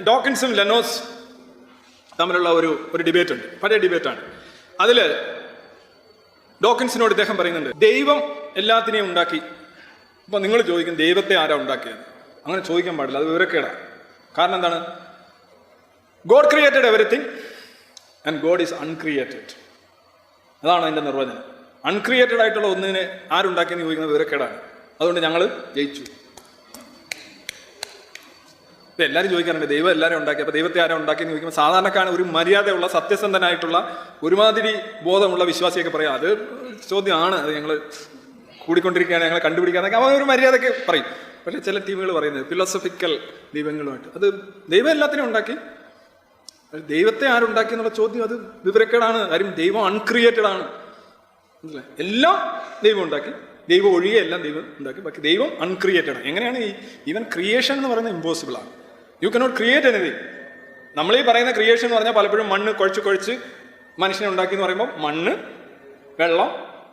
ഡോക്കിൻസും ലെനോസ് തമ്മിലുള്ള ഒരു ഒരു ഡിബേറ്റ് ഉണ്ട് പഴയ ഡിബേറ്റാണ്. അതിൽ ഡോക്കിൻസിനോട് ഇദ്ദേഹം പറയുന്നുണ്ട് ദൈവം എല്ലാത്തിനെയും ഉണ്ടാക്കി. അപ്പോൾ നിങ്ങൾ ചോദിക്കും ദൈവത്തെ ആരാ ഉണ്ടാക്കിയത്? അങ്ങനെ ചോദിക്കാൻ പാടില്ല അത് വിവരക്കേടാണ് കാരണം എന്താണ്? God created everything and God is uncreated അതാണ് അതിന്റെ നിർവചനം. അൺക്രിയേറ്റഡ് ആയിട്ടുള്ള ഒന്നിനെ ആരുണ്ടാക്കിയെന്ന് ചോദിക്കുന്നത് വിവരക്കേടാണ്. അതുകൊണ്ട് ഞങ്ങൾ ജയിച്ചു. ഇപ്പൊ എല്ലാവരും ചോദിക്കാറുണ്ട് ദൈവം എല്ലാവരും ഉണ്ടാക്കി. അപ്പൊ ദൈവത്തെ ആരും ഉണ്ടാക്കിയെന്ന് ചോദിക്കുമ്പോൾ സാധാരണക്കാണ് ഒരു മര്യാദയുള്ള സത്യസന്ധനായിട്ടുള്ള ഒരുമാതിരി ബോധമുള്ള വിശ്വാസിയൊക്കെ പറയാം. അത് ചോദ്യമാണ്. അത് ഞങ്ങൾ കൂടിക്കൊണ്ടിരിക്കുകയാണ് ഞങ്ങളെ കണ്ടുപിടിക്കാന്നൊക്കെ അവൻ ഒരു മര്യാദയ്ക്ക് പറയും. പക്ഷേ ചില ടീമുകൾ പറയുന്നത് ഫിലോസഫിക്കൽ ദൈവങ്ങളുമായിട്ട്. അത് ദൈവം എല്ലാത്തിനും ഉണ്ടാക്കി. ദൈവത്തെ ആരുണ്ടാക്കി എന്നുള്ള ചോദ്യം അത് വിവരക്കേടാണ്. കാര്യം ദൈവം അൺക്രിയേറ്റഡ് ആണ്. എല്ലാം ദൈവം ഉണ്ടാക്കി. ദൈവം ഒഴികെ എല്ലാം ദൈവം ഉണ്ടാക്കി. ബാക്കി ദൈവം അൺക്രിയേറ്റഡ് ആണ്. എങ്ങനെയാണ് ഈ ഈവൻ ക്രിയേഷൻ എന്ന് പറയുന്നത് ഇമ്പോസിബിൾ ആണ്. യു കനോട്ട് ക്രിയേറ്റ് എനിതിങ് നമ്മൾ ഈ പറയുന്ന ക്രിയേഷൻ എന്ന് പറഞ്ഞാൽ പലപ്പോഴും മണ്ണ് കുഴച്ച് കുഴച്ച് മനുഷ്യനെ ഉണ്ടാക്കി എന്ന് പറയുമ്പോൾ മണ്ണ് വെള്ളം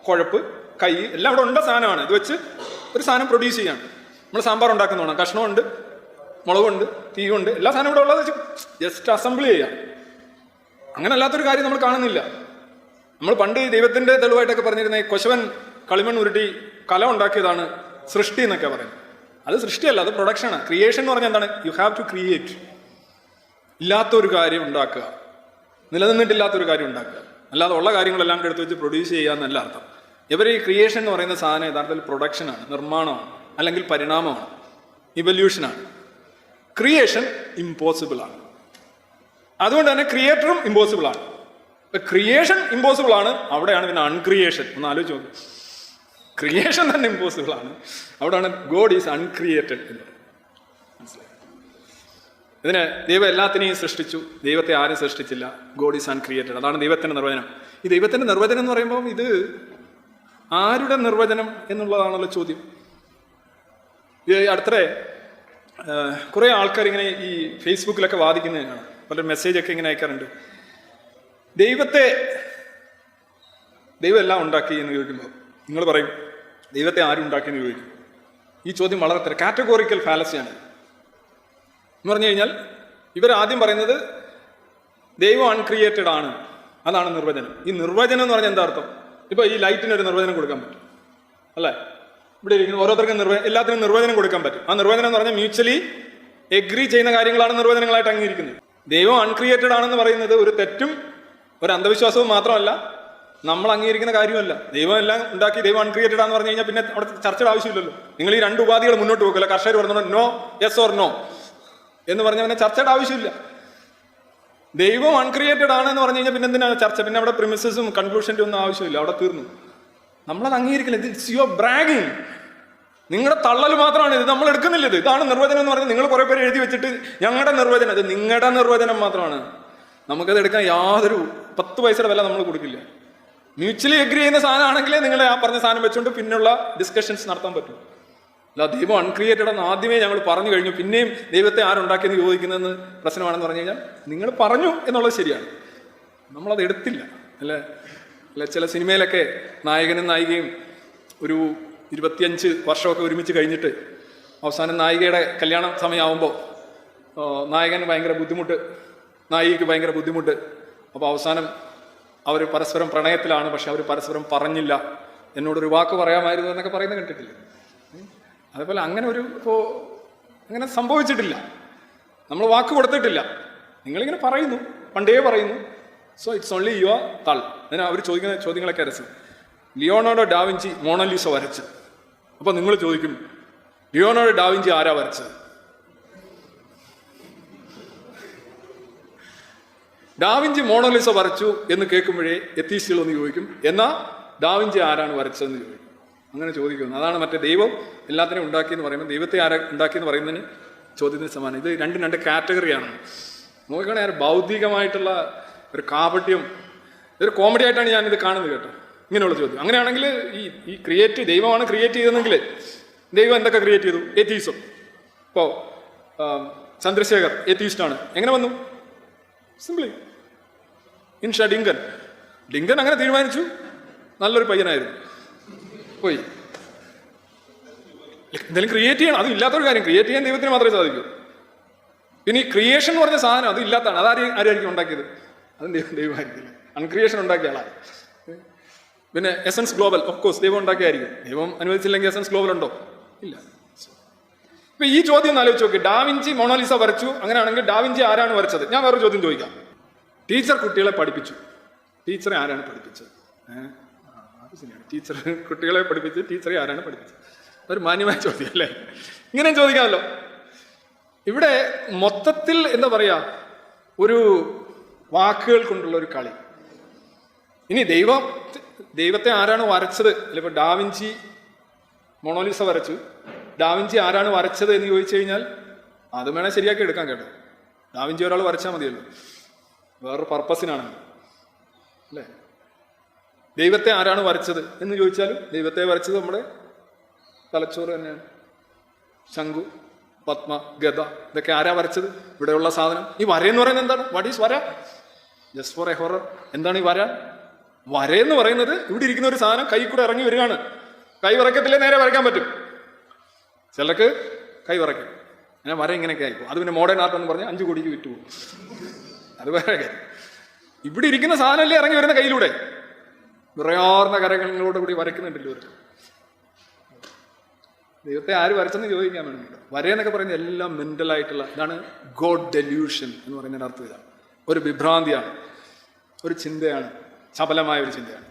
കുഴപ്പ് കൈ എല്ലാം അവിടെ ഉണ്ട സാധനമാണ്. ഇത് വെച്ച് ഒരു സാധനം പ്രൊഡ്യൂസ് ചെയ്യാണ്. നമ്മൾ സാമ്പാർ ഉണ്ടാക്കുന്നതാണ് കഷ്ണമുണ്ട് മുളകുണ്ട് തീയുണ്ട് എല്ലാ സാധനവും ഇവിടെ ഉള്ളത് ജസ്റ്റ് അസംബിൾ ചെയ്യാം. അങ്ങനെ അല്ലാത്തൊരു കാര്യം നമ്മൾ കാണുന്നില്ല. നമ്മൾ പണ്ട് ദൈവത്തിന്റെ തെളിവായിട്ടൊക്കെ പറഞ്ഞിരുന്ന കൊശവൻ കളിമൺ ഉരുട്ടി കല ഉണ്ടാക്കിയതാണ് സൃഷ്ടി എന്നൊക്കെ പറയുന്നത്. അത് സൃഷ്ടിയല്ല അത് പ്രൊഡക്ഷനാണ് ക്രിയേഷൻ എന്ന് പറഞ്ഞാൽ എന്താണ്? യു ഹാവ് ടു ക്രിയേറ്റ് ഇല്ലാത്തൊരു കാര്യം ഉണ്ടാക്കുക. നിലനിന്നിട്ടില്ലാത്തൊരു കാര്യം ഉണ്ടാക്കുക. അല്ലാതെ ഉള്ള കാര്യങ്ങളെല്ലാം എടുത്ത് വെച്ച് പ്രൊഡ്യൂസ് ചെയ്യുക എന്നല്ല അർത്ഥം. ഇവർ ഈ ക്രിയേഷൻ എന്ന് പറയുന്ന സാധനം യഥാർത്ഥത്തിൽ പ്രൊഡക്ഷനാണ് നിർമ്മാണമാണ് അല്ലെങ്കിൽ പരിണാമമാണ് ഇവല്യൂഷനാണ് ക്രിയേഷൻ ഇമ്പോസിബിൾ ആണ്. അതുകൊണ്ട് തന്നെ ക്രിയേറ്ററും ഇമ്പോസിബിൾ ആണ്. ക്രിയേഷൻ ഇമ്പോസിബിൾ ആണ് അവിടെയാണ് പിന്നെ അൺക്രിയേഷൻ ഒന്ന് ആലോചിച്ച് നോക്ക്. ക്രിയേഷൻ തന്നെ ഇമ്പോസിബിൾ ആണ്. അവിടെയാണ് ഗോഡ് ഈസ് അൺക്രിയേറ്റഡ് എന്ന് മനസ്സിലായി? ഇതിന് ദൈവം എല്ലാത്തിനെയും സൃഷ്ടിച്ചു. ദൈവത്തെ ആരും സൃഷ്ടിച്ചില്ല. ഗോഡ് ഈസ് അൺക്രിയേറ്റഡ് അതാണ് ദൈവത്തിന്റെ നിർവചനം. ഈ ദൈവത്തിന്റെ നിർവചനം എന്ന് പറയുമ്പോൾ ഇത് ആരുടെ നിർവചനം എന്നുള്ളതാണല്ലോ ചോദ്യം. ഈ അടുത്തിടെ കുറേ ആൾക്കാർ ഇങ്ങനെ ഈ ഫേസ്ബുക്കിലൊക്കെ വാദിക്കുന്നതാണ് പല മെസ്സേജൊക്കെ ഇങ്ങനെ അയക്കാറുണ്ട്. ദൈവത്തെ ദൈവം എല്ലാം ഉണ്ടാക്കി എന്ന് ചോദിക്കുമ്പോൾ നിങ്ങൾ പറയും ദൈവത്തെ ആരും ഉണ്ടാക്കി എന്ന് ചോദിക്കും. ഈ ചോദ്യം വളരെ കാറ്റഗോറിക്കൽ ഫാലസിയാണ് എന്ന് പറഞ്ഞു കഴിഞ്ഞാൽ ഇവർ ആദ്യം പറയുന്നത് ദൈവം അൺക്രിയേറ്റഡ് ആണ്. അതാണ് നിർവചനം. ഈ നിർവചനം എന്ന് പറഞ്ഞാൽ എന്താ അർത്ഥം? ഇപ്പൊ ഈ ലൈറ്റിന് ഒരു നിർവചനം കൊടുക്കാൻ പറ്റും. അല്ലേ? ഇവിടെ ഇരിക്കുന്ന ഓരോരുത്തർക്കും നിർവ എല്ലാത്തിനും നിർവചനം കൊടുക്കാൻ പറ്റും. ആ നിർവചനം എന്ന് പറഞ്ഞാൽ മ്യൂച്വലി എഗ്രി ചെയ്യുന്ന കാര്യങ്ങളാണ് നിർവചനങ്ങളായിട്ട് അംഗീകരിക്കുന്നത്. ദൈവം അൺക്രിയേറ്റഡ് ആണെന്ന് പറയുന്നത് ഒരു തെറ്റും ഒരു അന്ധവിശ്വാസവും മാത്രമല്ല നമ്മൾ അംഗീകരിക്കുന്ന കാര്യമല്ല. ദൈവം എല്ലാം ഉണ്ടാക്കി ദൈവം അൺക്രിയേറ്റഡ് ആണെന്ന് പറഞ്ഞു കഴിഞ്ഞാൽ പിന്നെ അവിടെ ചർച്ചയുടെ ആവശ്യമില്ലല്ലോ. നിങ്ങൾ ഈ രണ്ട് ഉപാധികൾ മുന്നോട്ട് വെക്കില്ല കർഷകർ പറഞ്ഞു നോ യെസ് ഓർ നോ എന്ന് പറഞ്ഞാൽ പിന്നെ ചർച്ചയുടെ ആവശ്യമില്ല. ദൈവം അൺക്രിയേറ്റഡ് ആണ് എന്ന് പറഞ്ഞു കഴിഞ്ഞാൽ പിന്നെ എന്തിനാണ് ചർച്ച? പിന്നെ അവിടെ പ്രിമിസസും കൺക്ലൂഷന്റെ ഒന്നും ആവശ്യമില്ല. അവിടെ തീർന്നു. നമ്മളത് അംഗീകരിക്കില്ല. ഇറ്റ്സ് യുവർ ബ്രാഗിങ് നിങ്ങളുടെ തള്ളൽ മാത്രമാണ് ഇത്. നമ്മൾ എടുക്കുന്നില്ല ഇത്. ഇതാണ് നിർവചനം എന്ന് പറഞ്ഞാൽ നിങ്ങൾ കുറെ പേര് എഴുതി വെച്ചിട്ട് ഞങ്ങളുടെ നിർവചനം. ഇത് നിങ്ങളുടെ നിർവചനം മാത്രമാണ്. നമുക്കത് എടുക്കാൻ യാതൊരു പത്ത് പൈസയുടെ വില നമ്മൾ കൊടുക്കില്ല. മ്യൂച്വലി എഗ്രി ചെയ്യുന്ന സാധനമാണെങ്കിലേ നിങ്ങൾ ആ പറഞ്ഞ സാധനം വെച്ചുകൊണ്ട് പിന്നെയുള്ള ഡിസ്കഷൻസ് നടത്താൻ പറ്റും. അല്ല ദൈവം അൺക്രിയേറ്റഡ് എന്ന് ആദ്യമേ ഞങ്ങൾ പറഞ്ഞു കഴിഞ്ഞു. പിന്നെയും ദൈവത്തെ ആരുണ്ടാക്കിയെന്ന് ചോദിക്കുന്നതെന്ന് പ്രശ്നമാണെന്ന് പറഞ്ഞു കഴിഞ്ഞാൽ നിങ്ങൾ പറഞ്ഞു എന്നുള്ളത് ശരിയാണ്. നമ്മളത് എടുത്തില്ല. അല്ലേ? അല്ല ചില സിനിമയിലൊക്കെ നായകനും നായികയും ഒരു ഇരുപത്തിയഞ്ച് വർഷമൊക്കെ ഒരുമിച്ച് കഴിഞ്ഞിട്ട് അവസാനം നായികയുടെ കല്യാണ സമയമാകുമ്പോൾ നായകന് ഭയങ്കര ബുദ്ധിമുട്ട് നായികയ്ക്ക് ഭയങ്കര ബുദ്ധിമുട്ട്. അപ്പോൾ അവസാനം അവർ പരസ്പരം പ്രണയത്തിലാണ് പക്ഷെ അവർ പരസ്പരം പറഞ്ഞില്ല. എന്നോടൊരു വാക്ക് പറയാമായിരുന്നു എന്നൊക്കെ പറയുന്നത് കണ്ടിട്ടില്ല അതേപോലെ അങ്ങനെ ഒരു ഇപ്പോൾ അങ്ങനെ സംഭവിച്ചിട്ടില്ല. നമ്മൾ വാക്ക് കൊടുത്തിട്ടില്ല. നിങ്ങളിങ്ങനെ പറയുന്നു പണ്ടേ പറയുന്നു. So it's only your thought. അതിന് അവർ ചോദിക്കുന്ന ചോദ്യങ്ങളൊക്കെ അരസ് ലിയോണോഡോ ഡാവിഞ്ചി മോണലിസ വരച്ച്. അപ്പോൾ നിങ്ങൾ ചോദിക്കും ലിയോണോഡോ ഡാവിഞ്ചി ആരാ വരച്ചത്? ഡാവിഞ്ചി മോണോലിസ വരച്ചു എന്ന് കേൾക്കുമ്പോഴേ എത്തീസ്റ്റുകൾ ഒന്ന് ചോദിക്കും എന്നാ ഡാവിഞ്ചി ആരാണ് വരച്ചതെന്ന് ചോദിക്കും? അങ്ങനെ ചോദിക്കുന്നു. അതാണ് മറ്റേ ദൈവം എല്ലാത്തിനും ഉണ്ടാക്കി എന്ന് പറയുമ്പോൾ ദൈവത്തെ ആരാ ഉണ്ടാക്കി എന്ന് പറയുന്നതിന് ചോദ്യത്തിന് സമാനം. ഇത് രണ്ടും രണ്ട് കാറ്റഗറിയാണ്. നോക്കുകയാണെങ്കിൽ ആ ഭൗതികമായിട്ടുള്ള ഒരു കാപട്യം ഇതൊരു കോമഡി ആയിട്ടാണ് ഞാനിത് കാണുന്നത് കേട്ടോ. ഇങ്ങനെയുള്ള ചോദ്യം. അങ്ങനെയാണെങ്കിൽ ഈ ഈ ക്രിയേറ്റ് ദൈവമാണ് ക്രിയേറ്റ് ചെയ്തതെങ്കിൽ ദൈവം എന്തൊക്കെ ക്രിയേറ്റ് ചെയ്തു? എത്തീസം. ഇപ്പോൾ ചന്ദ്രശേഖർ എത്തീസ്റ്റാണ്. എങ്ങനെ വന്നു? സിംപ്ലി. ഇൻഷ ഡിങ്കൻ. ഡിങ്കൻ അങ്ങനെ തീരുമാനിച്ചു. നല്ലൊരു പയ്യനായിരുന്നു. പോയി. എന്തെങ്കിലും ക്രിയേറ്റ് ചെയ്യണം. അത് ഇല്ലാത്തൊരു കാര്യം. ക്രിയേറ്റ് ചെയ്യാൻ ദൈവത്തിന് മാത്രമേ സാധിക്കൂ. പിന്നെ ഈ ക്രിയേഷൻ എന്ന് പറഞ്ഞ സാധനം അത് ഇല്ലാത്തതാണ്. അതാരും ആരായിരിക്കും ഉണ്ടാക്കിയത്? അതും ദൈവം ദൈവമായിരിക്കില്ല അൺക്രിയേഷൻ ഉണ്ടാക്കിയ ആളാണ്. പിന്നെ എസൻസ് ഗ്ലോബൽ ഓഫ് കോഴ്സ് ദൈവം ഉണ്ടാക്കിയായിരിക്കും. ദൈവം അനുവദിച്ചില്ലെങ്കിൽ എസൻസ് ഗ്ലോബൽ ഉണ്ടോ? ഇല്ല. ഇപ്പൊ ഈ ചോദ്യം ഒന്ന് ആലോചിച്ച് നോക്കി. ഡാവിഞ്ചി മൊണോലിസ വരച്ചു. അങ്ങനെയാണെങ്കിൽ ഡാവിഞ്ചി ആരാണ് വരച്ചത്? ഞാൻ വേറൊരു ചോദ്യം ചോദിക്കാം. ടീച്ചർ കുട്ടികളെ പഠിപ്പിച്ചു. ടീച്ചറെ ആരാണ് പഠിപ്പിച്ചത്? അത് ശരിയാണ്. ടീച്ചർ കുട്ടികളെ പഠിപ്പിച്ച് ടീച്ചറെ ആരാണ് പഠിപ്പിച്ചത്? ഒരു മാന്യമായ ചോദ്യം അല്ലേ? ഇങ്ങനെ ചോദിക്കാമല്ലോ. ഇവിടെ മൊത്തത്തിൽ എന്താ പറയാ? ഒരു വാക്കുകൾ കൊണ്ടുള്ള ഒരു കളി. ഇനി ദൈവം ദൈവത്തെ ആരാണ് വരച്ചത്? അല്ലെ ഇപ്പൊ ഡാവിഞ്ചി മൊണോലിസ വരച്ചു. ഡാവിഞ്ചി ആരാണ് വരച്ചത് എന്ന് ചോദിച്ചു കഴിഞ്ഞാൽ അത് വേണേൽ ശരിയാക്കി എടുക്കാൻ കേട്ടോ. ഡാവിഞ്ചി ഒരാൾ വരച്ചാൽ മതിയല്ലോ. വേറൊരു പർപ്പസിനാണ്. അല്ലേ? ദൈവത്തെ ആരാണ് വരച്ചത് എന്ന് ചോദിച്ചാലും ദൈവത്തെ വരച്ചത് നമ്മുടെ തലച്ചോറ് തന്നെയാണ്. ശംഖു പത്മ ഗത ഇതൊക്കെ ആരാ വരച്ചത്? ഇവിടെയുള്ള സാധനം. ഈ വരയെന്ന് പറയുന്നത് എന്താണ്? വാട്ട് ഈസ് വര? ജസ്റ്റ് ഫോർ എ ഹൊറർ എന്താണ് ഈ വര? വരയെന്ന് പറയുന്നത് ഇവിടെ ഇരിക്കുന്ന ഒരു സാധനം കൈ കൂടെ ഇറങ്ങി വരികയാണ്. കൈ വിറക്കത്തില്ലേ നേരെ വരയ്ക്കാൻ പറ്റും. ചിലർക്ക് കൈ വിറയ്ക്കും. അങ്ങനെ വര ഇങ്ങനെയൊക്കെ ആയിപ്പോ അത് പിന്നെ മോഡേൺ ആർട്ട് എന്ന് പറഞ്ഞാൽ അഞ്ച് കോടിക്ക് വിറ്റു പോകും അത് വേറെ കാര്യം. ഇവിടെ ഇരിക്കുന്ന സാധനമല്ലേ ഇറങ്ങി വരുന്ന കയ്യിലൂടെ? വിറയാർന്ന കരകളിലൂടെ കൂടി വരയ്ക്കുന്നുണ്ടല്ലോ ഇവർ ദൈവത്തെ ആര് വരച്ചെന്ന് ചോദിക്കാൻ വേണ്ടിയിട്ട് വരയെന്നൊക്കെ പറയുന്നത് എല്ലാം മെന്റൽ ആയിട്ടുള്ള ഇതാണ് ഗോഡ് ഡെല്യൂഷൻ എന്ന് പറയുന്നതിന്റെ അർത്ഥം ഇതാണ്. ഒരു വിഭ്രാന്തിയാണ്. ഒരു ചിന്തയാണ്. ചപലമായ ഒരു ചിന്തയാണ്.